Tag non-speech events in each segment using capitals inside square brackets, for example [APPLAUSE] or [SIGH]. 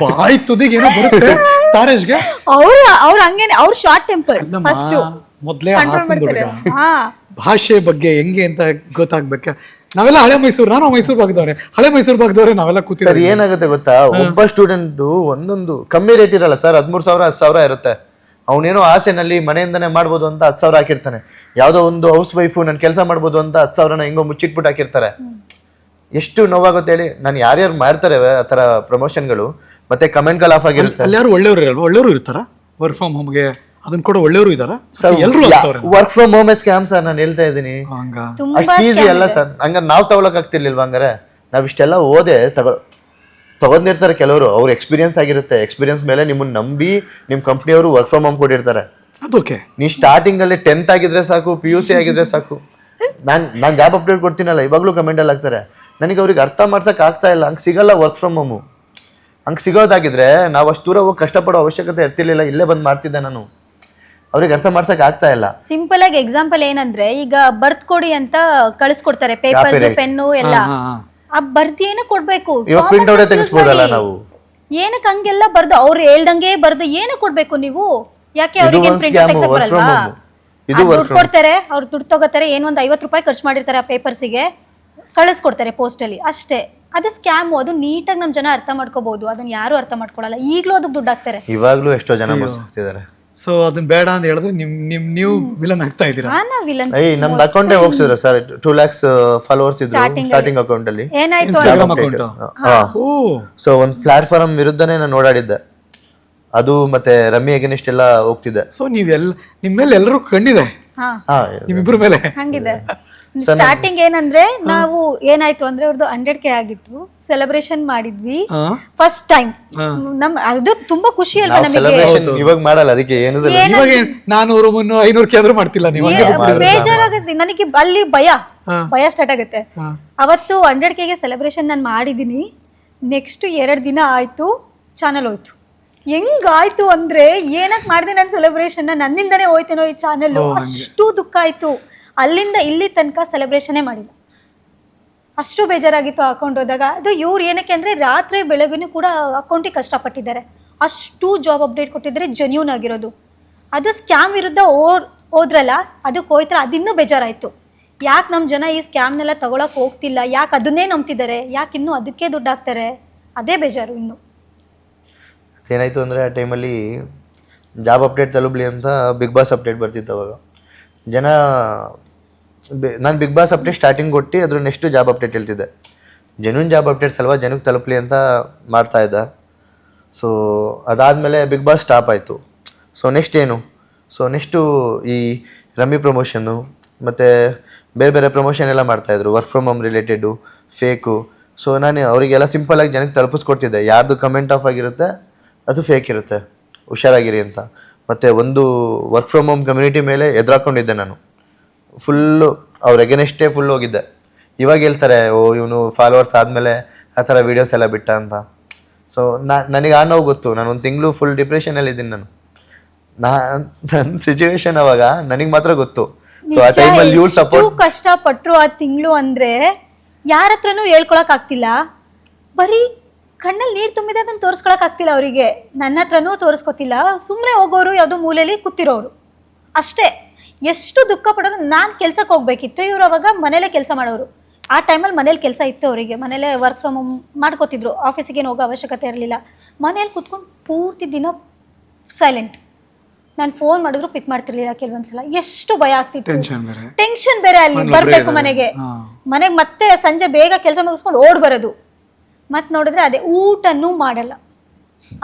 ಬಾಯಿ ತುದಿಗೆ ಏನೋ ಬರುತ್ತೆ ತಾರೇಶ್ಗೆ ಅವ್ರ ಅವ್ರ ಹಂಗೇನೆ ಅವ್ರ ಶಾರ್ಟ್ ಟೆಂಪರ್ ಫಸ್ಟ್ ಮೊದ್ಲೇ ಹಾಸನ ಹುಡುಗ. ಹಾ. ಭಾಷೆ ಬಗ್ಗೆ ಹೆಂಗೆ ಅಂತ ಗೊತ್ತಾಗ್ಬೇಕ? ನಾವೆಲ್ಲ ಹಳೆ ಮೈಸೂರು ನಾನು ಮೈಸೂರು ಭಾಗದವ್ರೆ. ಹಳೆ ಮೈಸೂರು ಭಾಗದವ್ರೆ ನಾವೆಲ್ಲ ಸರ್ ಕೂತಿದ್ದೀವಿ ಏನಾಗುತ್ತೆ ಗೊತ್ತಾ? ಒಬ್ಬ ಸ್ಟೂಡೆಂಟ್ ಒಂದೊಂದು ಕಮ್ಮಿ ರೇಟ್ ಇರಲ್ಲ ಸರ್ ಹದ್ಮೂರು ಸಾವಿರ ಹತ್ತು ಸಾವಿರ ಇರುತ್ತೆ. ಅವನೇನೋ ಆಸೆನಲ್ಲಿ ಮನೆಯಿಂದನೇ ಮಾಡ್ಬೋದು ಅಂತ ಹತ್ತು ಸಾವಿರ ಹಾಕಿರ್ತಾನೆ. ಯಾವುದೋ ಒಂದು ಹೌಸ್ ವೈಫು ನಾನು ಕೆಲಸ ಮಾಡ್ಬೋದು ಅಂತ ಹತ್ತು ಸಾವಿರನ ಹೆಂಗೋ ಮುಚ್ಚಿಟ್ಬಿಟ್ಟು ಹಾಕಿರ್ತಾರೆ. ಎಷ್ಟು ನೋವಾಗುತ್ತೆ ಹೇಳಿ ನಾನು ಯಾರ್ಯಾರು ಮಾಡ್ತಾರೆ ಆ ಥರ ಪ್ರಮೋಷನ್ಗಳು ಮತ್ತೆ ಕಮೆಂಟ್ಗಳು ಆಫ್ ಆಗಿರುತ್ತೆ. ಎಲ್ಲರೂ ಒಳ್ಳೆಯವರು ಇರಲ್ವಾ ಒಳ್ಳೆಯವರು ಇರ್ತಾರ? ವರ್ಕ್ ಫ್ರಮ್ ಹೋಮ್ಗೆ ಅದನ್ನ ಕೂಡ ಒಳ್ಳೆಯವರು ಇದಾರ? ಎಲ್ಲರೂ ಅಂತವ್ರೆ work from home scam sir ನಾನು ಹೇಳ್ತಾ ಇದ್ದೀನಿ. ಹಂಗ. ತುಂಬಾ ಅಷ್ಟು ಈಸಿ ಅಲ್ಲ ಸರ್ ಹಂಗ ನಾವು ತಗೊಳಕ್ ಆಗ್ತಿರ್ಲಿಲ್ವಾ ಹಂಗಾರೆ? ನಾವ್ ಇಷ್ಟೆಲ್ಲ ಓದೆ ತಗೋ ತಗೊಂಡಿರ್ತಾರೆ ಕೆಲವರು. ಅವ್ರ ಎಕ್ಸ್ಪೀರಿಯನ್ಸ್ ಆಗಿರುತ್ತೆ. ಎಕ್ಸ್ಪೀರಿಯನ್ಸ್ ಮೇಲೆ ನಿಮ್ಮನ್ನ ನಂಬಿ ನಿಮ್ಮ ಕಂಪ್ನಿಯವರು ವರ್ಕ್ ಫ್ರಮ್ ಹೋಮ್ ಕೊಟ್ಟಿರ್ತಾರೆ. ಅದಕ್ಕೆ ನೀ ಸ್ಟಾರ್ಟಿಂಗ್ ಅಲ್ಲಿ ಟೆಂತ್ ಆಗಿದ್ರೆ ಸಾಕು ಪಿ ಯು ಸಿ ಆಗಿದ್ರೆ ಸಾಕು. ನಾನ್ ನಾನ್ ಜಾಬ್ ಅಪ್ಡೇಟ್ ಕೊಡ್ತೀನಲ್ಲ ಇವಾಗ್ಲೂ ಕಮೆಂಟ್ ಅಲ್ಲಿ ಹಾಕ್ತಾರೆ. ನನಗೆ ಅವ್ರಿಗೆ ಅರ್ಥ ಮಾಡ್ಸಕ್ ಆಗ್ತಾ ಇಲ್ಲ. ಹಂಗ್ ಸಿಗಲ್ಲ ವರ್ಕ್ ಫ್ರಮ್ ಹೋಮು ಹಂಗ್ ಸಿಗೋದಾಗಿದ್ರೆ ನಾವು ಅಷ್ಟು ದೂರ ಹೋಗಿ ಕಷ್ಟಪಡೋ ಅವಶ್ಯಕತೆ ಇರ್ತಿರ್ಲಿಲ್ಲ ಇಲ್ಲೇ ಬಂದು ಮಾಡ್ತಿದ್ದೆ ನಾನು. ಅವ್ರಿಗೆ ಅರ್ಥ ಮಾಡ್ಸಕ್ ಆಗ್ತಾ ಇಲ್ಲ. ಸಿಂಪಲ್ ಆಗಿ ಎಕ್ಸಾಂಪಲ್ ಏನಂದ್ರೆ ಈಗ ಬರ್ತ್ ಕೊಡಿ ಅಂತ ಕಳಿಸ್ಕೊಡ್ತಾರೆ ಪೇಪರ್ಸ್ Copyright. ಪೆನ್ನು ಎಲ್ಲ. ಹಾ, ಹಾ. ಆ ಬರ್ದಿ ಏನೋ ಕೊಡ್ಬೇಕು? ಇವಾಗ Common ಪ್ರಿಂಟ್ ಔಟೇ sense use ತೆಗಿಸ್ಬೋದಲ್ಲ ಮಾಡಿ. ನಾವು? ಏನಕ್ಕೆ ಹಂಗೆಲ್ಲ ಬರ್ದು ಅವ್ರು ಹೇಳ್ದಂಗೆ ಬರ್ದು ಏನಕ್ ಕೊಡ್ಬೇಕು ನೀವು? ಯಾಕೆ ಇದು ಅವ್ರಿಗೆ ಒಂದ್ ಪ್ರಿಂಟ್ ತೆಗ್ಸಕ್ ಬರಲ್ವಾ. ಇದು ದುಡ್ಡು ಕೊಡ್ತಾರೆ ಅವ್ರು ದುಡ್ಡು ತಗೋತಾರೆ ಏನೊಂದು ಒಂದು ಐವತ್ತು ರೂಪಾಯಿ ಖರ್ಚು ಮಾಡಿರ್ತಾರೆ ಆ ಪೇಪರ್ಸಿಗೆ ಕಳಿಸ್ಕೊಡ್ತಾರೆ ಪೋಸ್ಟಲ್ಲಿ ಅಷ್ಟೇ. ಅದು ಸ್ಕ್ಯಾಮ್ ಅದು ನೀಟಾಗಿ ನಮ್ಮ ಜನ ಅರ್ಥ ಮಾಡ್ಕೋಬಹುದು ಅದನ್ನ ಯಾರು ಅರ್ಥ ಮಾಡ್ಕೊಳ್ಳಲ್ಲ ಈಗಲೂ ಅದಕ್ಕೆ ದುಡ್ಡು ಹಾಕ್ತಾರೆ. ಇವಾಗ್ಲೂ ಎಷ್ಟೋ ಜನ ಮೋಸ ಹೋಗ್ತಿದ್ದಾರೆ ಸೊ ಅದನ್ನ ಬೇಡ ಅಂತ ಹೇಳಿದ್ರೆ ನಿಮ್ ನಿಮ್ ನೀವು ವಿಲನ್ ಆಗ್ತಾ ಇದ್ದೀರಾ? ನಾನಾ ವಿಲನ್ ಏಯ್ ನಮ್ದು ಅಕೌಂಟೇ ಹೋಗ್ಸಿದ್ರು ಸರ್. ಟೂ ಲ್ಯಾಕ್ಸ್ ಫಾಲೋವರ್ಸ್ ಇದ್ರು ಸ್ಟಾರ್ಟಿಂಗ್ ಅಕೌಂಟ್ ಅಲ್ಲಿ. ಏನಾಯ್ತು ಇನ್ಸ್ಟಾಗ್ರಾಮ್ ಅಕೌಂಟ್ ಸೊ ಒಂದು ಪ್ಲಾಟ್ಫಾರ್ಮ್ ವಿರುದ್ಧನೇ ನಾನು ಓಡಾಡಿದ್ದೆ. ಅದು ಮತ್ತೆ ರಮ್ಮಿ ಅಗೇನಿಸ್ಟ್ ಎಲ್ಲ ಹೋಗ್ತಿದ್ದೆ ಸೊ ನೀವೆಲ್ಲ ನಿಮ್ಮ ಮೇಲೆ ಎಲ್ಲರೂ ಹಾ ನಿಮ್ಮಿಬ್ರ ಮೇಲೆ? ಹಂಗಿದೆ. ಸ್ಟಾರ್ಟಿಂಗ್ ಏನಂದ್ರೆ ನಾವು ಏನಾಯ್ತು ಅಂದ್ರೆ ಅವ್ರದ್ದು ಹಂಡ್ರೆಡ್ ಕೆ ಆಗಿತ್ತು. ಸೆಲೆಬ್ರೇಷನ್ ಮಾಡಿದ್ವಿ. ಫಸ್ಟ್ ಟೈಮ್ ನಮ್ ಅದು ತುಂಬಾ ಖುಷಿ ಅಲ್ವಾ ನಮಗೆ? ಸೆಲೆಬ್ರೇಷನ್ ಇವಾಗ ಮಾಡಲ್ಲ ಅದಕ್ಕೆ ಏನು ಇವಾಗ ನಾನೂರು ಮುನ್ನೂರು ಐನೂರು ಕೆ ಆದ್ರೂ ಮಾಡ್ತಿಲ್ಲ ನೀವು ಬೇಜಾರಾಗುತ್ತೆ. ನನಗೆ ಅಲ್ಲಿ ಭಯ. ಭಯ ಸ್ಟಾರ್ಟ್ ಆಗುತ್ತೆ. ಅವತ್ತು ಹಂಡ್ರೆಡ್ ಕೆಗೆ ಸೆಲೆಬ್ರೇಷನ್ ನಾನು ಮಾಡಿದ್ದೀನಿ. ನೆಕ್ಸ್ಟ್ ಎರಡು ದಿನ ಆಯ್ತು ಚಾನಲ್ ಹೋಯ್ತು. ಹೆಂಗಾಯ್ತು ಅಂದ್ರೆ ಏನಕ್ಕೆ ಮಾಡಿದೆ ನಾನು ಸೆಲೆಬ್ರೇಷನ್ ನನ್ನಿಂದನೇ ಹೋಯ್ತೇನೋ ಈ ಚಾನೆಲ್ ಅಷ್ಟು ದುಃಖ ಆಯ್ತು. ಅಲ್ಲಿಂದ ಇಲ್ಲಿ ತನಕ ಸೆಲೆಬ್ರೇಷನೇ ಮಾಡಿಲ್ಲ. ಅಷ್ಟು ಬೇಜಾರಾಗಿತ್ತು ಅಕೌಂಟ್ ಹೋದಾಗ. ಅದು ಇವ್ರು ಏನಕ್ಕೆ ಅಂದರೆ ರಾತ್ರಿ ಬೆಳಗಿನೂ ಕೂಡ ಅಕೌಂಟಿಗೆ ಕಷ್ಟಪಟ್ಟಿದ್ದಾರೆ. ಅಷ್ಟು ಜಾಬ್ ಅಪ್ಡೇಟ್ ಕೊಟ್ಟಿದ್ದಾರೆ ಜೆನ್ಯೂನ್ ಆಗಿರೋದು. ಅದು ಸ್ಕ್ಯಾಮ್ ವಿರುದ್ಧ ಓರ್ ಹೋದ್ರಲ್ಲ ಅದಕ್ಕೆ ಹೋಯ್ತಾರೆ ಅದಿನ್ನೂ ಬೇಜಾರಾಯಿತು. ಯಾಕೆ ನಮ್ಮ ಜನ ಈ ಸ್ಕ್ಯಾಮ್ನೆಲ್ಲ ತಗೊಳಕ್ಕೆ ಹೋಗ್ತಿಲ್ಲ? ಯಾಕೆ ಅದನ್ನೇ ನಂಬ್ತಿದ್ದಾರೆ? ಯಾಕೆ ಇನ್ನೂ ಅದಕ್ಕೆ ದುಡ್ಡು ಹಾಕ್ತಾರೆ? ಅದೇ ಬೇಜಾರು ಇನ್ನು. ಏನಾಯ್ತು ಅಂದರೆ ಆ ಟೈಮಲ್ಲಿ ಜಾಬ್ ಅಪ್ಡೇಟ್ ತಲುಪಲಿ ಅಂತ ಬಿಗ್ ಬಾಸ್ ಅಪ್ಡೇಟ್ ಬರ್ತಿತ್ತು ಅವಾಗ. ಜನ ನಾನು ಬಿಗ್ ಬಾಸ್ ಅಪ್ಡೇಟ್ ಸ್ಟಾರ್ಟಿಂಗ್ ಕೊಟ್ಟು ಅದ್ರ ನೆಕ್ಸ್ಟ್ ಜಾಬ್ ಅಪ್ಡೇಟ್ ಹೇಳ್ತಿದ್ದೆ. ಜೆನ್ಯೂನ್ ಜಾಬ್ ಅಪ್ಡೇಟ್ಸ್ ಅಲ್ವಾ ಜನಕ್ಕೆ ತಲುಪಲಿ ಅಂತ ಮಾಡ್ತಾ ಇದ್ದ. ಸೊ ಅದಾದಮೇಲೆ ಬಿಗ್ ಬಾಸ್ ಸ್ಟಾಪ್ ಆಯಿತು. ಸೊ ನೆಕ್ಸ್ಟ್ ಏನು? ಸೊ ನೆಕ್ಸ್ಟು ಈ ರಮ್ಮಿ ಪ್ರಮೋಷನ್ನು ಮತ್ತು ಬೇರೆ ಬೇರೆ ಪ್ರಮೋಷನ್ ಎಲ್ಲ ಮಾಡ್ತಾಯಿದ್ರು work from home related fake so ನಾನು ಅವರಿಗೆಲ್ಲ ಸಿಂಪಲಾಗಿ ಜನಕ್ಕೆ ತಲುಪಿಸ್ಕೊಡ್ತಿದ್ದೆ. ಯಾರ್ದು ಕಮೆಂಟ್ ಆಫ್ ಆಗಿರುತ್ತೆ ಅದು ಫೇಕ್ ಇರುತ್ತೆ. ಹುಷಾರಾಗಿರಿ ಅಂತ. ಮತ್ತು ಒಂದು ವರ್ಕ್ ಫ್ರಮ್ ಹೋಮ್ ಕಮ್ಯುನಿಟಿ ಮೇಲೆ ಎದುರಾಕೊಂಡಿದ್ದೆ ನಾನು. ಫುಲ್ಲು ಅವ್ರ ಎಗನೆಸ್ಟೇ ಫುಲ್ ಹೋಗಿದ್ದೆ. ಇವಾಗ ಹೇಳ್ತಾರೆ ಓ ಇವನು ಫಾಲೋವರ್ಸ್ ಆದಮೇಲೆ ಆ ಥರ ವೀಡಿಯೋಸ್ ಎಲ್ಲ ಬಿಟ್ಟ ಅಂತ. ಸೊ ನಾ ನನಗೆ ಆ ನೋವು ಗೊತ್ತು. ನಾನು ಒಂದು ತಿಂಗಳು ಫುಲ್ ಡಿಪ್ರೆಷನಲ್ಲಿ ಇದ್ದೀನಿ ನಾನು. ನಾ ನನ್ನ ಸಿಚುವೇಶನ್ ಅವಾಗ ನನಗೆ ಮಾತ್ರ ಗೊತ್ತು. ಸೊ ಆ ಟೈಮಲ್ಲಿ ಇವ್ರು ಸಪೋರ್ಟ್ ಕಷ್ಟಪಟ್ರು ಆ ತಿಂಗಳು ಅಂದ್ರೆ ಯಾರತ್ರನೂ ಹೇಳ್ಕೊಳಕ್ ಆಗ್ತಿಲ್ಲ. ಬರೀ ಕಣ್ಣಲ್ಲಿ ನೀರು ತುಂಬಿದೆ ಅದನ್ನು ತೋರಿಸ್ಕೊಳಕ್ ಆಗ್ತಿಲ್ಲ ಅವರಿಗೆ. ನನ್ನ ಹತ್ರನೂ ತೋರಿಸ್ಕೊತಿಲ್ಲ. ಸುಮ್ಮನೆ ಹೋಗೋರು ಯಾವುದೋ ಮೂಲೆಯಲ್ಲಿ ಕೂತಿರೋರು. ಅಷ್ಟೇ. ಎಷ್ಟು ದುಃಖ ಪಡೋರು ನಾನು ಕೆಲ್ಸಕ್ಕೆ ಹೋಗ್ಬೇಕಿತ್ತು ಇವ್ರು ಅವಾಗ ಮನೇಲೆ ಕೆಲಸ ಮಾಡೋರು. ಆ ಟೈಮಲ್ಲಿ ಮನೇಲಿ ಕೆಲಸ ಇತ್ತು ಅವರಿಗೆ. ಮನೇಲೆ ವರ್ಕ್ ಫ್ರಮ್ ಹೋಮ್ ಮಾಡ್ಕೋತಿದ್ರು. ಆಫೀಸಿಗೆ ಏನು ಹೋಗೋ ಅವಶ್ಯಕತೆ ಇರಲಿಲ್ಲ. ಮನೇಲಿ ಕುತ್ಕೊಂಡು ಪೂರ್ತಿ ದಿನ ಸೈಲೆಂಟ್ ನಾನು ಫೋನ್ ಮಾಡಿದ್ರು ಪಿಕ್ ಮಾಡ್ತಿರ್ಲಿಲ್ಲ ಕೆಲವೊಂದ್ಸಲ. ಎಷ್ಟು ಭಯ ಆಗ್ತಿತ್ತು. ಟೆನ್ಷನ್ ಬೇರೆ. ಟೆನ್ಷನ್ ಬೇರೆ ಅಲ್ಲಿ. ಬರ್ಬೇಕು ಮನೆಗೆ. ಮನೆಗೆ ಮತ್ತೆ ಸಂಜೆ ಬೇಗ ಕೆಲಸ ಮುಗಿಸ್ಕೊಂಡು ಓಡ್ ಬರೋದು. ಮತ್ತೆ ನೋಡಿದ್ರೆ ಅದೇ ಊಟನೂ ಮಾಡಲ್ಲ.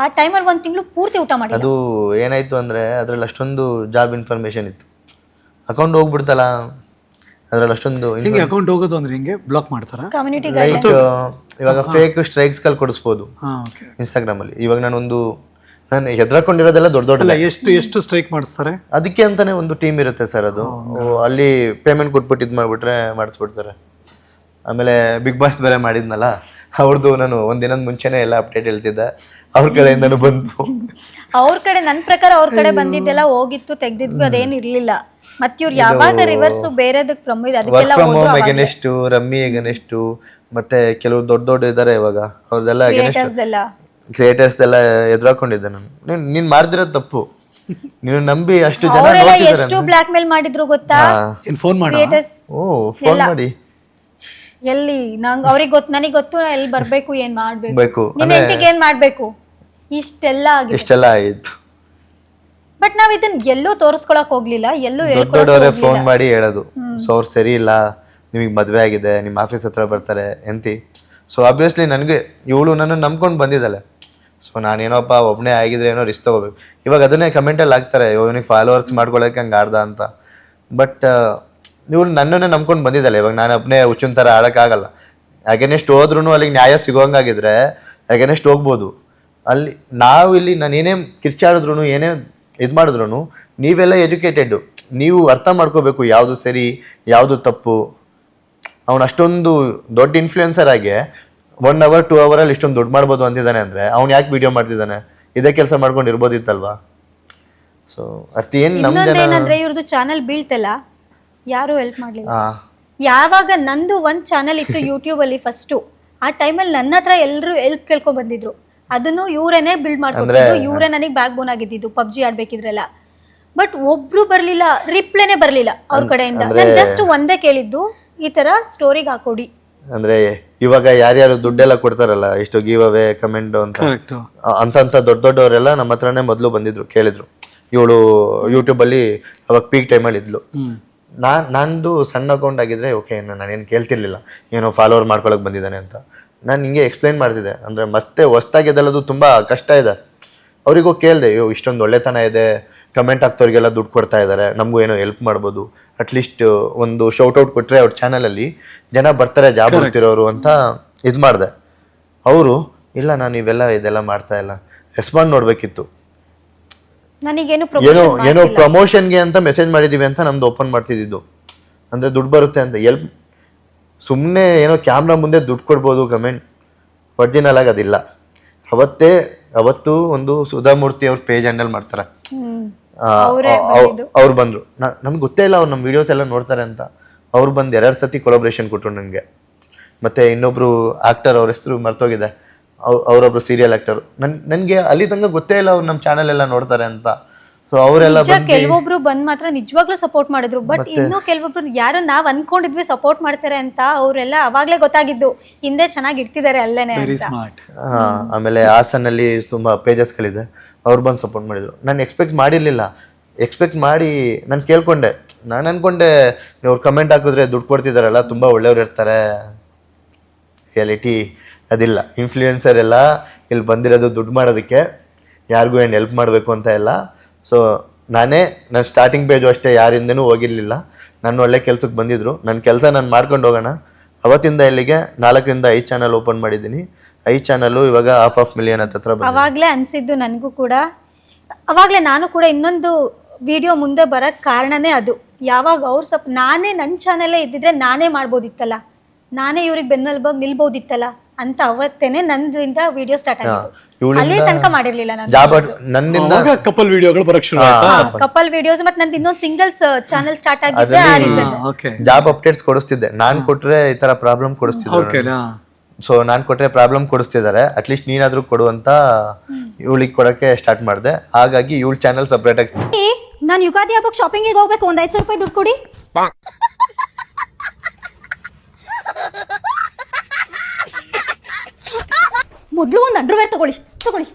ಆ ಟೈಮಲ್ಲಿ ಒಂದು ತಿಂಗಳು ಪೂರ್ತಿ ಊಟ ಮಾಡಿ ಅದು ಏನಾಯ್ತು ಅಂದರೆ ಅದರಲ್ಲಿ ಅಷ್ಟೊಂದು ಜಾಬ್ ಇನ್ಫಾರ್ಮೇಷನ್ ಇತ್ತು. ಅಕೌಂಟ್ ಹೋಗ್ಬಿಡ್ತಲ್ಲ ಅದರಲ್ಲಿ ಅಷ್ಟೊಂದು ಹಿಂಗೆ ಅಕೌಂಟ್ ಹೋಗೋದು ಅಂದ್ರೆ ಹಿಂಗೆ? ಬ್ಲಾಕ್ ಮಾಡ್ತಾರಾ? ಕಮ್ಯುನಿಟಿ ಲೈಕ್ ಇವಾಗ ಫೇಕ್ ಕಲ್ ಕೊಡಿಸ್ಬೋದು. ಹಾ ಓಕೆ ಇನ್ಸ್ಟಾಗ್ರಾಮಲ್ಲಿ ಇವಾಗ ನಾನೊಂದು ನಾನು ಹೆದರ್ಕೊಂಡಿರೋದೆಲ್ಲ ದೊಡ್ಡ ದೊಡ್ಡ ಅಲ್ಲ ಎಷ್ಟು ಎಷ್ಟು ಸ್ಟ್ರೈಕ್ ಮಾಡಿಸ್ತಾರೆ? ಅದಕ್ಕೆ ಅಂತಾನೆ ಒಂದು ಟೀಮ್ ಇರುತ್ತೆ ಸರ್ ಅದು. ಅಲ್ಲಿ ಪೇಮೆಂಟ್ ಕೊಟ್ಬಿಟ್ಟು ಇದು ಮಾಡಿಬಿಟ್ರೆ ಮಾಡಿಸ್ಬಿಡ್ತಾರೆ. ಆಮೇಲೆ ಬಿಗ್ ಬಾಸ್ ಬೇರೆ ಮಾಡಿದ್ನಲ್ಲ. ಅವ್ರದ್ದು ನಾನು ಒಂದಿನದ ಮುಂಚೆನೆ ಎಲ್ಲ ಅಪ್ಡೇಟ್ ಹೇಳ್ತಿದ್ದೆ. ಅವ್ರ ಕಡೆಯಿಂದನೂ ಬಂತು ಅವ್ರ ಕಡೆ ನನ್ನ ಪ್ರಕಾರ ಅವ್ರ ಕಡೆ ಬಂದಿದ್ದೆಲ್ಲ ಹೋಗಿತ್ತು ತೆಗ್ದಿದ್ವಿ ಅದೇನು ಇರ್ಲಿಲ್ಲ. ಮತ್ತೆ ಇವ್ರು ಯಾವಾಗ ರಿವರ್ಸ್ ಬೇರೆದಕ್ಕೆ ಪ್ರಮ ವರ್ಕ್ ಅದಕ್ಕೆಲ್ಲ ಫ್ರಮ್ ಎಗನೆಸ್ಟು ರಮ್ಮಿ ಎಗನೆಸ್ಟು ಮತ್ತೆ ಕೆಲವು ದೊಡ್ಡ ದೊಡ್ಡ ಇದ್ದಾರೆ ಇವಾಗ. ಅವ್ರದ್ದೆಲ್ಲ ಎಗನೆಸ್ಟ್ ಕ್ರಿಯೇಟರ್ಸ್ದೆಲ್ಲ ಕ್ರಿಯೇಟರ್ಸ್ ಎಲ್ಲ ಎದುರಾಕೊಂಡಿದ್ದೆ ನಾನು. ನೀನ್ ನೀನ್ ತಪ್ಪು. ನೀನು ನಂಬಿ ಅಷ್ಟು ಜನ ಅವರೆಲ್ಲ ಎಷ್ಟು ಬ್ಲಾಕ್ ಮೇಲ್ ಮಾಡಿದ್ರು ಗೊತ್ತಾ? ಏನ್ ಫೋನ್ ಮಾಡ. ಓ ಫೋನ್ ಮಾಡಿ. ಎಲ್ಲಿ? ನಂಗ್ ಅವ್ರಿಗೆ ಗೊತ್ತು ನನಗೆ ಗೊತ್ತು ನಾ ಎಲ್ಲಿ ಬರ್ಬೇಕು ಏನ್ ಮಾಡ್ಬೇಕು. ಬೇಕು ನಿಮ್ ಹೆಂಡತಿಗೆ ಏನ್ ಮಾಡ್ಬೇಕು? ಇಷ್ಟೆಲ್ಲ ಆಗಿದೆ. ಇಷ್ಟೆಲ್ಲ ಆಯ್ತು. ಬಟ್ ನಾವ್ ಇದನ್ನ ಎಲ್ಲೂ ತೋರಿಸ್ಕೊಳಕ್ ಹೋಗ್ಲಿಲ್ಲ ಎಲ್ಲೂ ದೊಡ್ಡ ಹೇಳ್ಕೊಳಕ್ ದೊಡ್ಡವರೇ ಹೋಗ್ಲಿಲ್ಲ. ಫೋನ್ ಮಾಡಿ ಹೇಳೋದು. ಸೊ ಅವ್ರು ಸರಿ ಇಲ್ಲ ನಿಮಗೆ ಮದುವೆ ಆಗಿದೆ ನಿಮ್ಮ ಆಫೀಸ್ ಹತ್ರ ಬರ್ತಾರೆ ಎಂತಿ. ಸೊ ಆಬ್ವಿಯಸ್ಲಿ ನನಗೆ ಇವಳು ನನ್ನ ನಂಬ್ಕೊಂಡು ಬಂದಿದ್ದಾಳೆ. ಸೊ ನಾನೇನೋಪ್ಪ ಒಬ್ಬನೇ ಆಗಿದ್ರೆ ಏನೋ ರಿಸ್ಕ್ ತಗೋಬೇಕು. ಇವಾಗ ಅದನ್ನೇ ಕಮೆಂಟಲ್ಲಿ ಹಾಕ್ತಾರೆ ಇವನಿಗೆ ಫಾಲೋವರ್ಸ್ ಮಾಡ್ಕೊಳಕ್ಕೆ ಹಂಗೆ ಆಡ್ದ ಅಂತ. ಬಟ್ ಇವಳು ನನ್ನನ್ನೇ ನಂಬ್ಕೊಂಡು ಬಂದಿದ್ದಲ್ಲ, ಇವಾಗ ನಾನು ಒಬ್ಬನೇ ಹುಚ್ಚಿನ ಥರ ಆಡೋಕ್ಕಾಗಲ್ಲ. ಅಗೇನೆಸ್ಟ್ ಹೋದ್ರೂ ಅಲ್ಲಿಗೆ ನ್ಯಾಯ ಸಿಗೋಂಗಾಗಿದ್ರೆ ಅಗೇನೆಸ್ಟ್ ಹೋಗ್ಬೋದು. ಅಲ್ಲಿ ನಾವು ಇಲ್ಲಿ ನಾನು ಏನೇ ಕಿರ್ಚಾಡಿದ್ರು ಏನೇ ಇದು ಮಾಡಿದ್ರು ನೀವೆಲ್ಲ ಎಜುಕೇಟೆಡ್. ನೀವು ಅರ್ಥ ಮಾಡ್ಕೋಬೇಕು ಯಾವುದು ಸರಿ, ಯಾವುದು ತಪ್ಪು. ಅವನು ಅಷ್ಟೊಂದು ದೊಡ್ಡ ಇನ್ಫ್ಲುಯೆನ್ಸರ್ ಆಗಿ ಒನ್ ಅವರ್ ಟೂ ಅವರಲ್ಲಿ ಇಷ್ಟೊಂದು ದುಡ್ಡು ಮಾಡ್ಬೋದು ಅಂದಿದ್ದಾನೆ ಅಂದರೆ, ಅವ್ನು ಯಾಕೆ ವಿಡಿಯೋ ಮಾಡ್ತಿದ್ದಾನೆ? ಇದೇ ಕೆಲಸ ಮಾಡ್ಕೊಂಡು ಇರ್ಬೋದಿತ್ತಲ್ವಾ ಸೊ ಅರ್ಥ ಏನು ಇನ್ನೊಂದೇನಂದ್ರೆ ಇವ್ರದ್ದು ಚಾನಲ್ ಬೀಳ್ತಲ್ಲ. ಯಾರು ಹೆಲ್ಪ್ ಮಾಡ್ಲಿಲ್ಲ. ಯಾವಾಗ ನಂದು ಒಂದ್ ಚಾನಲ್ ಇತ್ತು [LAUGHS] ಯೂಟ್ಯೂಬ್ ಅಲ್ಲಿ ಫಸ್ಟು ಆ ಟೈಮಲ್ಲಿ ನನ್ನ ಹತ್ರ ಎಲ್ಲರೂ ಹೆಲ್ಪ್ ಕೇಳ್ಕೊಂಡ್ ಬಂದಿದ್ರು. ಅದನ್ನು ಇವರೇನೆ ಬಿಲ್ಡ್ ಮಾಡ್ಕೊಂಡ್ರು ಇವರೇ ನನಗೆ ಬ್ಯಾಕ್ ಬೋನ್ ಆಗಿದ್ದು ಪಬ್ಜಿ ಆಡ್ಬೇಕಿದ್ರೆಲ್ಲ. ಬಟ್ ಒಬ್ರು ಬರ್ಲಿಲ್ಲ ರಿಪ್ಲೇನೆ ಬರ್ಲಿಲ್ಲ ಅವ್ರ ಕಡೆಯಿಂದ. ನಾನು ಜಸ್ಟ್ ಒಂದೇ ಕೇಳಿದ್ದು ಈ ತರ ಸ್ಟೋರಿಗೆ ಹಾಕೊಡಿ. ಅಂದ್ರೆ ಇವಾಗ ಯಾರ್ಯಾರು ದುಡ್ಡೆಲ್ಲ ಕೊಡ್ತಾರಲ್ಲ ಎಷ್ಟು ಗೀವ್ ಅವೇ ಕಮೆಂಟ್ ಅಂತ. ಕರೆಕ್ಟ್ ಅಂತ ಅಂತ ದೊಡ್ಡ ದೊಡ್ಡವರೆಲ್ಲ ನಮ್ಮ ಹತ್ರನೇ ಮೊದಲು ಬಂದಿದ್ರು ಕೇಳಿದ್ರು. ಇವಳು ಯೂಟ್ಯೂಬಲ್ಲಿ ಅವಾಗ ಪೀಕ್ ಟೈಮ್ ಅಲ್ಲಿ ಇದ್ಲು. ನಾನ್ ನಂದು ಸಣ್ಣ ಅಕೌಂಟ್ ಆಗಿದ್ರೆ ಓಕೆ ನಾನೇನು ಕೇಳ್ತಿರ್ಲಿಲ್ಲ. ಏನೋ ಫಾಲೋವರ್ ಮಾಡ್ಕೊಳಕ್ ಬಂದಿದ್ದಾನೆ ಅಂತ. ನಾನು ಹಿಂಗೆ ಎಕ್ಸ್ಪ್ಲೈನ್ ಮಾಡ್ತಿದ್ದೆ. ಅಂದರೆ ಮತ್ತೆ ಹೊಸ್ದಾಗಿ ಅದೆಲ್ಲದು ತುಂಬ ಕಷ್ಟ ಇದೆ. ಅವರಿಗೂ ಕೇಳಿದೆ ಅಯ್ಯೋ ಇಷ್ಟೊಂದು ಒಳ್ಳೆತನ ಇದೆ. ಕಮೆಂಟ್ ಹಾಕ್ತವ್ರಿಗೆಲ್ಲ ದುಡ್ಡು ಕೊಡ್ತಾ ಇದ್ದಾರೆ ನಮಗೂ ಏನೋ ಹೆಲ್ಪ್ ಮಾಡ್ಬೋದು. ಅಟ್ಲೀಸ್ಟ್ ಒಂದು ಶೌಟ್ಔಟ್ ಕೊಟ್ಟರೆ ಅವ್ರ ಚಾನಲಲ್ಲಿ ಜನ ಬರ್ತಾರೆ ಜಾಬ್ ಬರ್ತಿರೋರು ಅಂತ ಇದು ಮಾಡಿದೆ. ಅವರು ಇಲ್ಲ ನಾನು ಇವೆಲ್ಲ ಇದೆಲ್ಲ ಮಾಡ್ತಾ ಇಲ್ಲ. ರೆಸ್ಪಾಂಡ್ ನೋಡ್ಬೇಕಿತ್ತು. ನನಗೇನು ಏನೋ ಪ್ರಮೋಷನ್ ಏನೋ ಪ್ರಮೋಷನ್ಗೆ ಅಂತ ಮೆಸೇಜ್ ಮಾಡಿದೀವಿ ಅಂತ ನಮ್ದು ಓಪನ್ ಮಾಡ್ತಿದ್ದು. ಅಂದ್ರೆ ದುಡ್ಡು ಬರುತ್ತೆ ಅಂತ. ಎಲ್ ಸುಮ್ಮನೆ ಏನೋ ಕ್ಯಾಮ್ರಾ ಮುಂದೆ ದುಡ್ಡು ಕೊಡ್ಬೋದು ಕಮೆಂಟ್ ಒರ್ಜಿನಲ್ ಆಗಿ ಅದಿಲ್ಲ. ಅವತ್ತೇ ಅವತ್ತು ಒಂದು ಸುಧಾಮೂರ್ತಿ ಅವ್ರ ಪೇಜ್ ಹ್ಯಾಂಡಲ್ ಮಾಡ್ತಾರೆ. ಅವ್ರು ಬಂದ್ರು. ನಮ್ಗೆ ಗೊತ್ತೇ ಇಲ್ಲ ಅವ್ರು ನಮ್ಮ ವಿಡಿಯೋಸ್ ಎಲ್ಲ ನೋಡ್ತಾರೆ ಅಂತ. ಅವ್ರು ಬಂದು ಎರಡು ಸತಿ ಕೊಲಾಬ್ರೇಷನ್ ಕೊಟ್ಟರು ನನಗೆ ಮತ್ತೆ ಇನ್ನೊಬ್ರು ಆಕ್ಟರ್ ಅವ್ರ ಹೆಸರು ಮರ್ತೋಗಿದೆ. ಅವರೊಬ್ರು ಸೀರಿಯಲ್ ಆಕ್ಟರ್ ನನ್ ನನಗೆ ಅಲ್ಲಿ ತಂಗ ಗೊತ್ತೇ ಇಲ್ಲ ಅವ್ರು ನಮ್ಮ ಚಾನೆಲ್ ಎಲ್ಲ ನೋಡ್ತಾರೆ ಅಂತ. ಸೊ ಅವರೆಲ್ಲ ನಿಜ ಕೆಲವೊಬ್ರು ಬಂದ್ ಮಾತ್ರ ನಿಜವಾಗ್ಲೂ ಸಪೋರ್ಟ್ ಮಾಡಿದ್ರು. ಬಟ್ ಇನ್ನು ಕೆಲವೊಬ್ರು ಯಾರು ನಾವ್ ಅನ್ಕೊಂಡಿದ್ವಿ ಸಪೋರ್ಟ್ ಮಾಡ್ತಾರೆ ಅಂತ ಅವರೆಲ್ಲ ಅವಾಗ್ಲೇ ಗೊತ್ತಾಗಿದ್ದು. ಹಿಂದೆ ಚೆನ್ನಾಗಿ ಇಡ್ತಿದ್ದಾರೆ ಅಲ್ಲೇನೆ ವೆರಿ ಅಂತ. ಸ್ಮಾರ್ಟ್ ತುಂಬಾ ಆಮೇಲೆ ಹಾಸನಲ್ಲಿ ತುಂಬ ಪೇಜಸ್ಗಳಿದೆ ಅವ್ರು ಬಂದು ಸಪೋರ್ಟ್ ಮಾಡಿದ್ರು. ನಾನು ಎಕ್ಸ್ಪೆಕ್ಟ್ ಮಾಡಿರಲಿಲ್ಲ. ಎಕ್ಸ್ಪೆಕ್ಟ್ ಮಾಡಿ ನಾನು ಕೇಳ್ಕೊಂಡೆ. ನಾನು ಅನ್ಕೊಂಡೆ ನೀವು ಅವ್ರು ಕಮೆಂಟ್ ಹಾಕಿದ್ರೆ ದುಡ್ಡು ಕೊಡ್ತಿದ್ದಾರಲ್ಲ ತುಂಬ ಒಳ್ಳೆಯವ್ರು ಇರ್ತಾರೆ. ರಿಯಾಲಿಟಿ ಅದಿಲ್ಲ. ಇನ್ಫ್ಲೂಯೆನ್ಸರ್ ಎಲ್ಲ ಇಲ್ಲಿ ಬಂದಿರೋದು ದುಡ್ಡು ಮಾಡೋದಕ್ಕೆ ಯಾರಿಗೂ ಏನು ಹೆಲ್ಪ್ ಮಾಡಬೇಕು ಅಂತ ಇಲ್ಲ. ಸೊ ನಾನೇ ನನ್ನ ಸ್ಟಾರ್ಟಿಂಗ್ ಪೇಜು ಅಷ್ಟೇ ಯಾರಿಂದನೂ ಹೋಗಿರಲಿಲ್ಲ. ನಾನು ಒಳ್ಳೆ ಕೆಲಸಕ್ಕೆ ಬಂದಿದ್ರು. ನನ್ನ ಕೆಲಸ ನಾನು ಮಾಡ್ಕೊಂಡು ಹೋಗೋಣ. ಅವತ್ತಿಂದ ಇಲ್ಲಿಗೆ ನಾಲ್ಕರಿಂದ ಐದು ಚಾನಲ್ ಓಪನ್ ಮಾಡಿದ್ದೀನಿ. ಐದು ಚಾನಲ್ಲು ಇವಾಗ ಹಾಫ್ ಆಫ್ ಮಿಲಿಯನ್ ಹತ್ರ ಬಂದಿದೆ. ಅನಿಸಿದ್ದು ಅನ್ಸಿದ್ದು ನನಗೂ ಕೂಡ. ಅವಾಗಲೇ ನಾನು ಕೂಡ ಇನ್ನೊಂದು ವಿಡಿಯೋ ಮುಂದೆ ಬರೋಕ್ಕೆ ಕಾರಣನೇ ಅದು. ಯಾವಾಗ ಅವ್ರು ಸ್ವಲ್ಪ ನಾನೇ ನನ್ನ ಚಾನಲ್ಲೇ ಇದ್ದಿದ್ರೆ ನಾನೇ ಮಾಡ್ಬೋದಿತ್ತಲ್ಲ. ನಾನೇ ಇವ್ರಿಗೆ ಬೆನ್ನೆಲುಬಾಗಿ ನಿಲ್ಬೋದಿತ್ತಲ್ಲ. ಅಂತ ಅವತ್ತೇನೆ ನಂದಿಂದ ವಿಡಿಯೋ ಸ್ಟಾರ್ಟ್ ಆಗಿತ್ತು. ಇವ್ಳಿಂದ ಅಲ್ಲಿ ತನಕ ಮಾಡಿರ್ಲಿಲ್ಲ ನಾನು ಜಾಬ್ ನನ್ನಿಂದ ಅವಾಗ ಕಪಲ್ ವಿಡಿಯೋಗಳು ಬರಕ್ ಶುರು ಆಯ್ತಾ? ಕಪಲ್ ವಿಡಿಯೋಸ್ ಮತ್ತೆ ನಂದು ಇನ್ನೊಂದು ಸಿಂಗಲ್ಸ್ ಚಾನೆಲ್ ಸ್ಟಾರ್ಟ್ ಆಗಿದ್ದೆ ಆ ರೀಸನ್ ಓಕೆ ಜಾಬ್ ಅಪ್ಡೇಟ್ಸ್ ಕೊಡಿಸ್ತಿದ್ದೆ. ನಾನ್ ಕೊಟ್ರೆ ಈ ತರ ಪ್ರಾಬ್ಲಮ್ ಕೊಡಿಸ್ತಿದ್ದೆ ಓಕೆ ಸೊ ನಾನ್ ಕೊಟ್ರೆ ಪ್ರಾಬ್ಲಮ್ ಕೊಡಿಸ್ತಿದ್ದಾರೆ. ಅಟ್ಲೀಸ್ಟ್ ನೀನಾದ್ರೂ ಕೊಡುವಂತ ಇವಳಿಗೆ ಕೊಡಕ್ಕೆ ಸ್ಟಾರ್ಟ್ ಮಾಡಿದೆ. ಹಾಗಾಗಿ ಇವಳ ಚಾನೆಲ್ ಸಪ್ರೇಟ್ ಆಗಿ ನಾನು ಯುಗಾದಿ ಹಬ್ಬಕ್ಕೆ ಶಾಪಿಂಗಿಗೆ ಹೋಗ್ಬೇಕು. ಒಂದ್ ಐದು ಸಾವಿರ ರೂಪಾಯಿ ದುಡ್ಡು ಕೊಡಿ. ಮೊದಲು ಒಂದು ಅಂಡರ್ವೇರ್ ತಗೊಳ್ಳಿ ತಗೊಳ್ಳಿ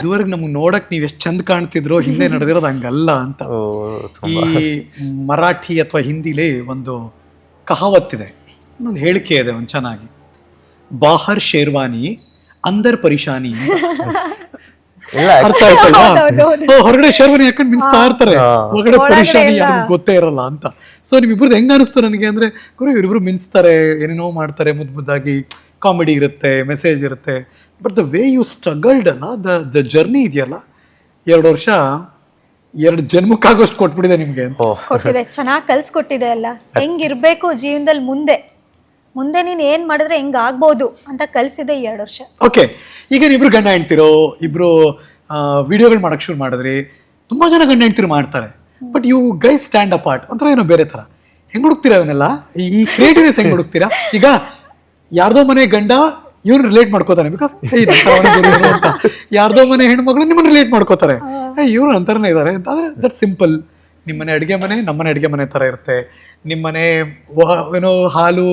ಇದುವರೆಗೆ ನಮ್ಗೆ ನೋಡಕ್ ನೀವ್ ಎಷ್ಟು ಚಂದ ಕಾಣ್ತಿದ್ರೋ ಹಿಂದೆ ನಡೆದಿರೋದು ಹಂಗಲ್ಲ ಅಂತ ಈ ಮರಾಠಿ ಅಥವಾ ಹಿಂದಿಲಿ ಒಂದು ಕಹಾವತ್ತಿದೆ ಒಂದು ಹೇಳಿಕೆ ಇದೆ ಒಂದು ಚೆನ್ನಾಗಿ ಬಾಹರ್ ಶೇರ್ವಾನಿ ಅಂದರ್ ಪರಿಶಾನಿ ಇಲ್ಲ ಅರ್ಥ ಆಯ್ತಲ್ವಾ ಹೊರಗಡೆ ಶೇರ್ವಾನಿ ಹಾಕೊಂಡು ಮಿಂಚ್ತಾ ಇರ್ತಾರೆ. ಒಳಗಡೆ ಪರಿಶಾನಿ. ಯಾರಿಗೂ ಗೊತ್ತೇ ಇರಲ್ಲ ಅಂತ. ಸೊ ನಿಮ್ಮಿಬ್ರದ್ದು ಹೆಂಗ ಅನಿಸ್ತು ನನಗೆ ಅಂದ್ರೆ ಗುರು ಇವರಿಬ್ರು ಮಿನ್ಸ್ತಾರೆ ಏನೇನೋ ಮಾಡ್ತಾರೆ ಮುದ್ದು ಮುದ್ದಾಗಿ. ಕಾಮಿಡಿ ಇರುತ್ತೆ ಮೆಸೇಜ್ ಇರುತ್ತೆ. But the way you struggled ಅಲ್ಲ ದ ದ ಜರ್ನಿ ಇದೆಯಲ್ಲ? ಎರಡು ವರ್ಷ ಎರಡು ಜನ್ಮಕ್ಕಾಗೋಷ್ಟು ಕೊಟ್ಬಿಟ್ಟಿದೆ ನಿಮ್ಗೆ ಕೊಟ್ಟಿದೆ ಚೆನ್ನಾಗಿ ಕಲ್ಸ್ಕೊಟ್ಟಿದೆ ಅಲ್ಲ. ಹೆಂಗಿರ್ಬೇಕು ಜೀವನದಲ್ಲಿ ಮುಂದೆ. ಮುಂದೆ ನೀನು ಏನು ಮಾಡಿದ್ರೆ ಹೆಂಗ್ ಆಗ್ಬೋದು ಅಂತ ಕಲಿಸಿದೆ ಎರಡು ವರ್ಷ. ಓಕೆ ಈಗ ಇಬ್ರು ಗಂಡ ಹೆಣ್ತಿರೋ ಇಬ್ರು ವಿಡಿಯೋಗಳು ಮಾಡಕ್ ಶುರು ಮಾಡಿದ್ರಿ ತುಂಬಾ ಜನ ಗಂಡ ಹೆಣ್ತಿರು ಮಾಡ್ತಾರೆ. But you guy stand apart ಒಂಥರ ಏನೋ ಬೇರೆ ತರ ಹೆಂಗ್ ಹುಡುಕ್ತೀರಾ ಅವನ್ನೆಲ್ಲ ಈ- ಕ್ರಿಯೇಟಿವ್ನೆಸ್ ಹೆಂಗ್ ಹುಡುಕ್ತೀರಾ? ಈಗ ಯಾರ್ದೋ ಮನೆ ಗಂಡ ಇವ್ನು ರಿಲೇಟ್ ಮಾಡ್ಕೋತಾರೆ ಬಿಕಾಸ್ ಅಂತ. ಯಾರ್ದೋ ಮನೆ ಹೆಣ್ಮಗಳು ನಿಮ್ಮನ್ನ ರಿಲೇಟ್ ಮಾಡ್ಕೋತಾರೆ. ಇವ್ರು ಅಂತಾರನೇ ಇದಾರೆ ಆದ್ರೆ ದಟ್ ಸಿಂಪಲ್ ನಿಮ್ಮನೆ ಅಡುಗೆ ಮನೆ ನಮ್ಮನೆ ಅಡುಗೆ ಮನೆ ತರ ಇರುತ್ತೆ. ನಿಮ್ಮನೆ ಏನೋ ಹಾಲು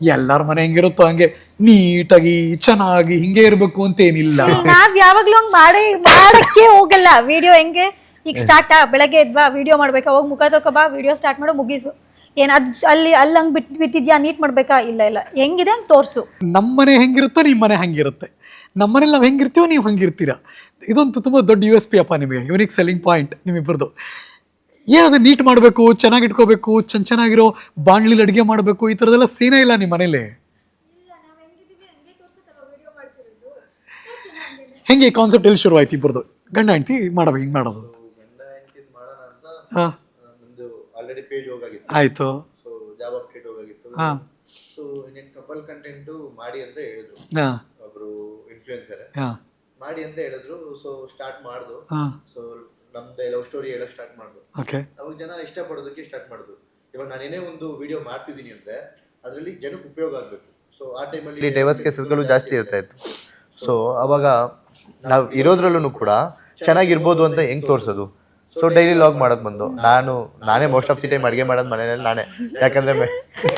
ಎಲ್ಲಾರ ಮನೆ ಹೆಂಗಿರುತ್ತೋ ಹಂಗೆ ನೀಟಾಗಿ ಚೆನ್ನಾಗಿ ಹಿಂಗೆ ಇರ್ಬೇಕು ಅಂತ ಏನಿಲ್ಲ ನಾವ್ ಯಾವಾಗ್ಲೂ ಹಂಗ್ ಮಾಡಿ ಮಾಡಕ್ಕೆ ಹೋಗಲ್ಲ. ವಿಡಿಯೋ ಹೆಂಗೆ ಈಗ ಸ್ಟಾರ್ಟ್ ಬೆಳಗ್ಗೆ ಎದ್ವಾ ವಿಡಿಯೋ ಮಾಡ್ಬೇಕಾ? ಹೋಗಿ ಮುಖ ಬಾ ವಿಡಿಯೋ ಸ್ಟಾರ್ಟ್ ಮಾಡೋ ಮುಗಿಸು. ಏನ್ ಅದ್ ಅಲ್ಲಿ ಅಲ್ಲಿ ಹಂಗ್ ಬಿಟ್ ಬಿತ್ತಿದ್ಯಾ ನೀಟ್ ಮಾಡ್ಬೇಕಾ? ಇಲ್ಲ ಇಲ್ಲ. ಹೆಂಗಿದೆ ಹಂಗ್ ತೋರ್ಸು. ನಮ್ಮನೆ ಹೆಂಗಿರುತ್ತೋ ನಿಮ್ಮ ಮನೆ ಹಂಗಿರುತ್ತೆ. ನಮ್ಮನೇಲಿ ನಾವು ಹೆಂಗಿರ್ತೀವೋ ನೀವು ಹಂಗಿರ್ತೀರಾ. ಇದೊಂದು ತುಂಬಾ ದೊಡ್ಡ ಯು ಎಸ್ ಪಿ ಅಪ್ಪ ನಿಮಗೆ. ಯುನಿಕ್ ಸೆಲ್ಲಿಂಗ್ ಪಾಯಿಂಟ್ ನಿಮ್ಮಿಬ್ಬರದು ಏನದು ನೀಟ್ ಮಾಡಬೇಕು ಚೆನ್ನಾಗಿ ಇಟ್ಕೋಬೇಕು ಚೆನ್ನ ಚೆನ್ನಾಗಿರೋ ಬಾಣ್ಲಿಲಿ ಅಡುಗೆ ಮಾಡಬೇಕು ಈ ಥರದೆಲ್ಲ ಸೀನೇ ಇಲ್ಲ ನಿಮ್ಮ ಮನೇಲಿ? ಹೆಂಗೆ ಕಾನ್ಸೆಪ್ಟ್ ಎಲ್ಲಿ ಶುರು ಆಯ್ತು ಇಬ್ಬರದು ಗಂಡ ಹೆಂಡ್ತಿ ಮಾಡಬೇಕು ಹಿಂಗೆ ಮಾಡೋದು ಹಾಂ. ಆಯಿತು. ಸೊ ಜಾಬ್ ಅಪ್ಡೇಟ್ ಹೋಗಾಗಿತ್ತು. ಹಾಂ. ಸೊ ಇನ್ನೇನು ಕಪಲ್ ಕಂಟೆಂಟು ಮಾಡಿ ಅಂತ ಹೇಳಿದ್ರು. ಹಾಂ. ಒಬ್ರು ಇನ್ಫ್ಲೂಯೆನ್ಸರ್ ಹಾಂ. ಮಾಡಿ ಅಂತ ಹೇಳಿದ್ರು. ಸೊ ಸ್ಟಾರ್ಟ್ ಮಾಡಿದ್ರು ಹಾಂ. ಸೊ ನಮ್ದು ಲವ್ ಸ್ಟೋರಿ ಹೇಳಕ್ ಸ್ಟಾರ್ಟ್ ಮಾಡುದು ಓಕೆ ಅವಾಗ ಜನ ಇಷ್ಟಪಡೋದಕ್ಕೆ ಸ್ಟಾರ್ಟ್ ಮಾಡಿದ್ರು. ಇವಾಗ ನಾನು ಏನೇ ಒಂದು ವಿಡಿಯೋ ಮಾಡ್ತಿದ್ದೀನಿ ಅಂದ್ರೆ ಅದರಲ್ಲಿ ಜನಕ್ಕೆ ಉಪಯೋಗ ಆಗಬೇಕು. ಸೊ ಆ ಟೈಮಲ್ಲಿ ಡೈವರ್ಸ್ ಕೇಸಸ್ಗಳು ಜಾಸ್ತಿ ಇರ್ತಾ ಇತ್ತು. ಸೊ ಅವಾಗ ನಾವು ಇರೋದ್ರಲ್ಲೂ ಕೂಡ ಚೆನ್ನಾಗಿರ್ಬೋದು ಅಂತ ಹೆಂಗ್ ತೋರಿಸೋದು? ಸೊ ಡೈಲಿ ಲಾಗ್ ಮಾಡೋದು ಬಂದು. ನಾನು ನಾನೇ ಮೋಸ್ಟ್ ಆಫ್ ದಿ ಟೈಮ್ ಅಡುಗೆ ಮಾಡೋದು ಮನೆಯಲ್ಲಿ ನಾನೇ. ಯಾಕಂದ್ರೆ